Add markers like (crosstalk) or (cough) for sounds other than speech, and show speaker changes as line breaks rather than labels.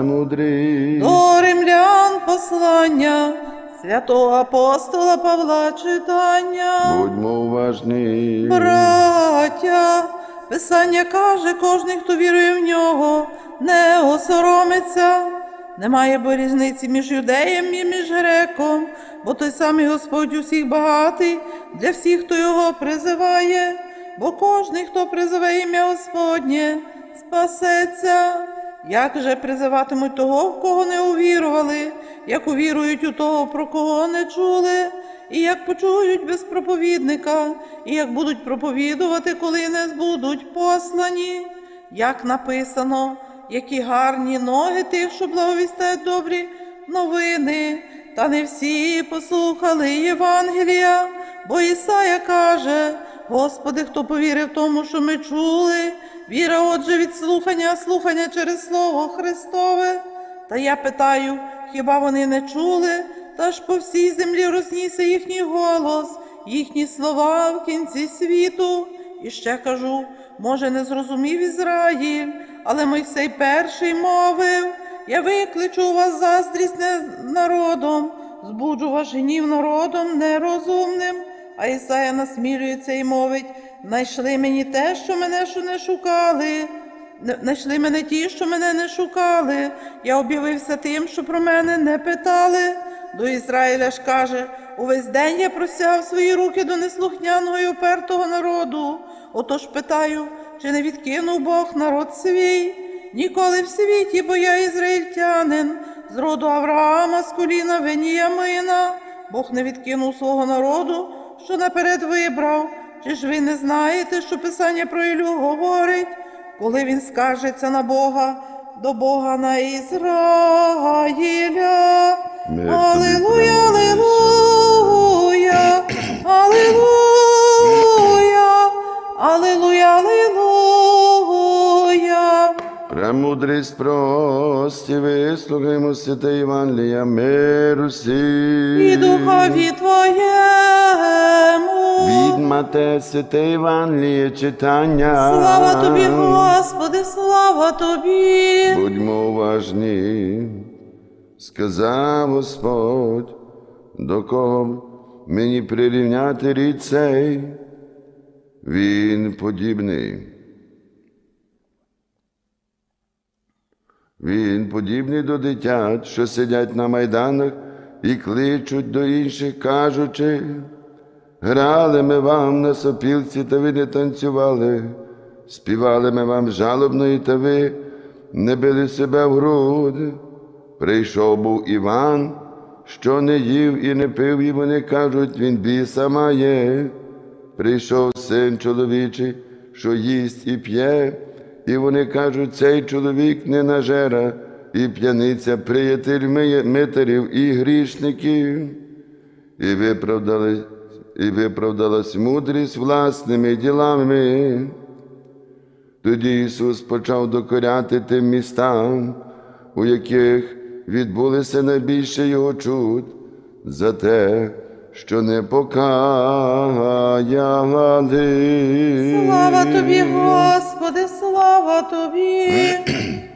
Мудрий.
До римлян послання святого апостола Павла читання.
Будьмо уважні.
Браття, Писання каже, кожний, хто вірує в нього, не осоромиться. Немає бо різниці між юдеєм і між греком, бо той самий Господь усіх багатий для всіх, хто його призиває, бо кожний, хто призиває ім'я Господнє, спасеться. Як же призиватимуть того, в кого не увірували, як увірують у того, про кого не чули, і як почують без проповідника, і як будуть проповідувати, коли не будуть послані, як написано, які гарні ноги тих, що благовістають добрі новини, та не всі послухали Євангелія, бо Ісая каже, Господи, хто повірив тому, що ми чули, віра отже від слухання, слухання через Слово Христове. Та я питаю, хіба вони не чули? Та ж по всій землі рознісся їхній голос, їхні слова в кінці світу. І ще кажу, може, не зрозумів Ізраїль, але Мойсей перший мовив, я викличу вас заздрість народом, збуджу ваш гнів народом нерозумним. А Ісая насмілюється і мовить, знайшли мені те, що мене що не шукали. Знайшли мене ті, що мене не шукали. Я об'явився тим, що про мене не питали. До Ізраїля ж каже, увесь день я простягав свої руки до неслухняного і упертого народу. Отож питаю, чи не відкинув Бог народ свій? Ніколи в світі, бо я ізраїльтянин, з роду Авраама, з коліна Веніямина. Бог не відкинув свого народу, що наперед вибрав. Чи ж ви не знаєте, що Писання про Ілю говорить? коли він скажеться на Бога, до Бога на Ізраїля. Аллилуйя, аллилуйя, аллилуйя, аллилуйя, аллилуйя.
Премудрість прості, вислухаймо святе Євангелія миру всім.
І духові Твоєму.
Мате святе Євангеліє читання.
Слава Тобі, Господи, слава Тобі.
Будьмо уважні, сказав Господь, до кого мені прирівняти рід цей, він подібний. Він подібний до дитят, що сидять на майданах і кличуть до інших, кажучи, грали ми вам на сопілці, та ви не танцювали, співали ми вам жалобної, та ви не били себе в груди. Прийшов був Іван, що не їв і не пив, і вони кажуть, він біса має. Прийшов син чоловічий, що їсть і п'є, і вони кажуть, цей чоловік не нажера, і п'яниця, приятель митарів і грішників. І виправдалась, і виправдалась мудрість власними ділами. Тоді Ісус почав докоряти тим містам, у яких відбулися найбільше Його чуд, за те, що не покаяли.
Слава Тобі, Господи, слава Тобі. (clears throat)